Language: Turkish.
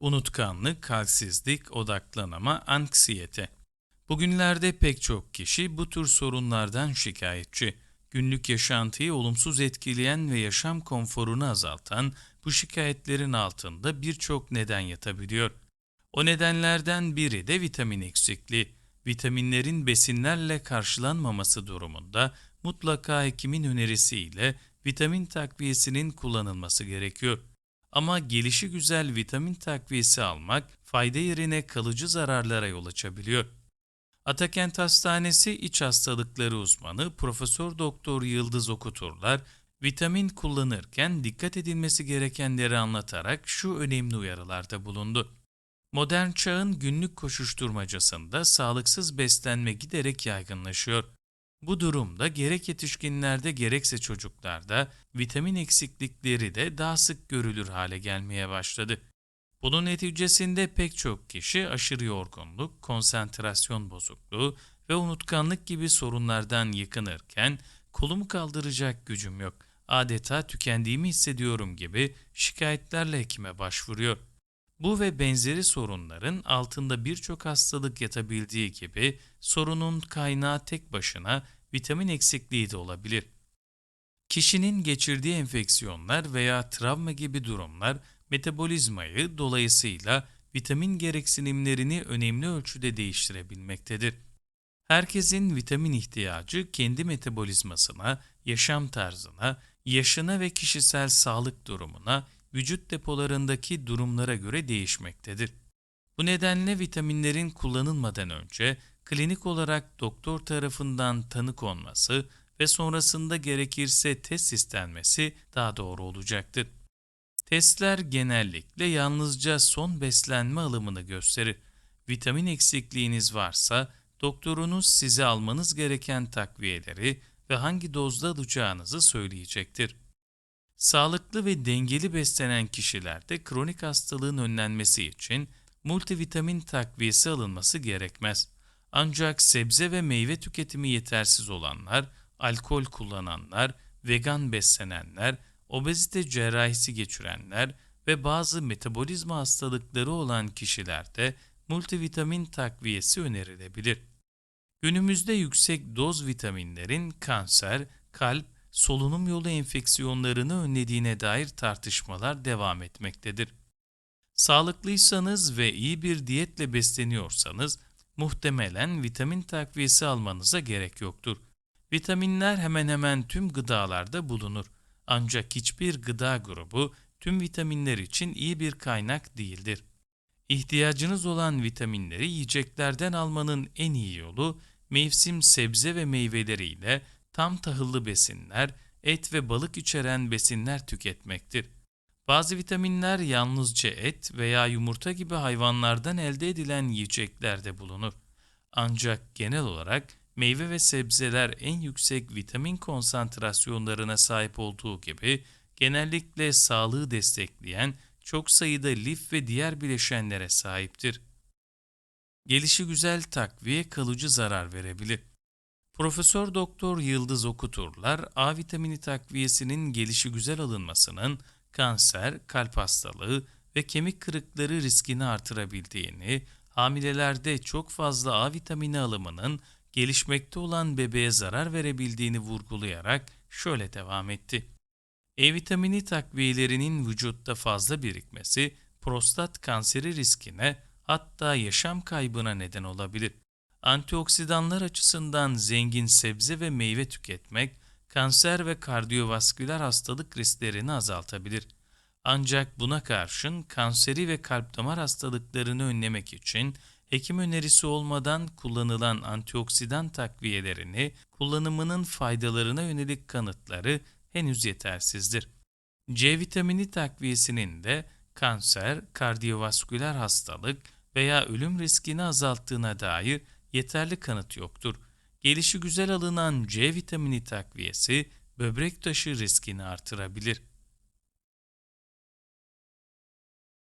Unutkanlık, halsizlik, odaklanama, anksiyete. Bugünlerde pek çok kişi bu tür sorunlardan şikayetçi. Günlük yaşantıyı olumsuz etkileyen ve yaşam konforunu azaltan bu şikayetlerin altında birçok neden yatabiliyor. O nedenlerden biri de vitamin eksikliği. Vitaminlerin besinlerle karşılanmaması durumunda mutlaka hekimin önerisiyle vitamin takviyesinin kullanılması gerekiyor. Ama gelişi güzel vitamin takviyesi almak fayda yerine kalıcı zararlara yol açabiliyor. Atakent Hastanesi İç Hastalıkları uzmanı Profesör Doktor Yıldız Okuturlar vitamin kullanırken dikkat edilmesi gerekenleri anlatarak şu önemli uyarılarda bulundu. Modern çağın günlük koşuşturmacasında sağlıksız beslenme giderek yaygınlaşıyor. Bu durumda gerek yetişkinlerde gerekse çocuklarda vitamin eksiklikleri de daha sık görülür hale gelmeye başladı. Bunun neticesinde pek çok kişi aşırı yorgunluk, konsantrasyon bozukluğu ve unutkanlık gibi sorunlardan yıkınırken kolumu kaldıracak gücüm yok, adeta tükendiğimi hissediyorum gibi şikayetlerle hekime başvuruyor. Bu ve benzeri sorunların altında birçok hastalık yatabildiği gibi sorunun kaynağı tek başına vitamin eksikliği de olabilir. Kişinin geçirdiği enfeksiyonlar veya travma gibi durumlar metabolizmayı dolayısıyla vitamin gereksinimlerini önemli ölçüde değiştirebilmektedir. Herkesin vitamin ihtiyacı kendi metabolizmasına, yaşam tarzına, yaşına ve kişisel sağlık durumuna, vücut depolarındaki durumlara göre değişmektedir. Bu nedenle vitaminlerin kullanılmadan önce klinik olarak doktor tarafından tanı konması ve sonrasında gerekirse test istenmesi daha doğru olacaktır. Testler genellikle yalnızca son beslenme alımını gösterir. Vitamin eksikliğiniz varsa doktorunuz size almanız gereken takviyeleri ve hangi dozda alacağınızı söyleyecektir. Sağlıklı ve dengeli beslenen kişilerde kronik hastalığın önlenmesi için multivitamin takviyesi alınması gerekmez. Ancak sebze ve meyve tüketimi yetersiz olanlar, alkol kullananlar, vegan beslenenler, obezite cerrahisi geçirenler ve bazı metabolizma hastalıkları olan kişilerde multivitamin takviyesi önerilebilir. Günümüzde yüksek doz vitaminlerin kanser, kalp, solunum yolu enfeksiyonlarını önlediğine dair tartışmalar devam etmektedir. Sağlıklıysanız ve iyi bir diyetle besleniyorsanız muhtemelen vitamin takviyesi almanıza gerek yoktur. Vitaminler hemen hemen tüm gıdalarda bulunur. Ancak hiçbir gıda grubu tüm vitaminler için iyi bir kaynak değildir. İhtiyacınız olan vitaminleri yiyeceklerden almanın en iyi yolu mevsim sebze ve meyveleriyle tam tahıllı besinler, et ve balık içeren besinler tüketmektir. Bazı vitaminler yalnızca et veya yumurta gibi hayvanlardan elde edilen yiyeceklerde bulunur. Ancak genel olarak meyve ve sebzeler en yüksek vitamin konsantrasyonlarına sahip olduğu gibi genellikle sağlığı destekleyen çok sayıda lif ve diğer bileşenlere sahiptir. Gelişi güzel takviye kalıcı zarar verebilir. Profesör Doktor Yıldız Okuturlar A vitamini takviyesinin gelişi güzel alınmasının kanser, kalp hastalığı ve kemik kırıkları riskini artırabildiğini, hamilelerde çok fazla A vitamini alımının gelişmekte olan bebeğe zarar verebildiğini vurgulayarak şöyle devam etti. E vitamini takviyelerinin vücutta fazla birikmesi prostat kanseri riskine hatta yaşam kaybına neden olabilir. Antioksidanlar açısından zengin sebze ve meyve tüketmek kanser ve kardiyovasküler hastalık risklerini azaltabilir. Ancak buna karşın kanseri ve kalp damar hastalıklarını önlemek için hekim önerisi olmadan kullanılan antioksidan takviyelerini kullanımının faydalarına yönelik kanıtları henüz yetersizdir. C vitamini takviyesinin de kanser, kardiyovasküler hastalık veya ölüm riskini azalttığına dair yeterli kanıt yoktur. Gelişi güzel alınan C vitamini takviyesi böbrek taşı riskini artırabilir.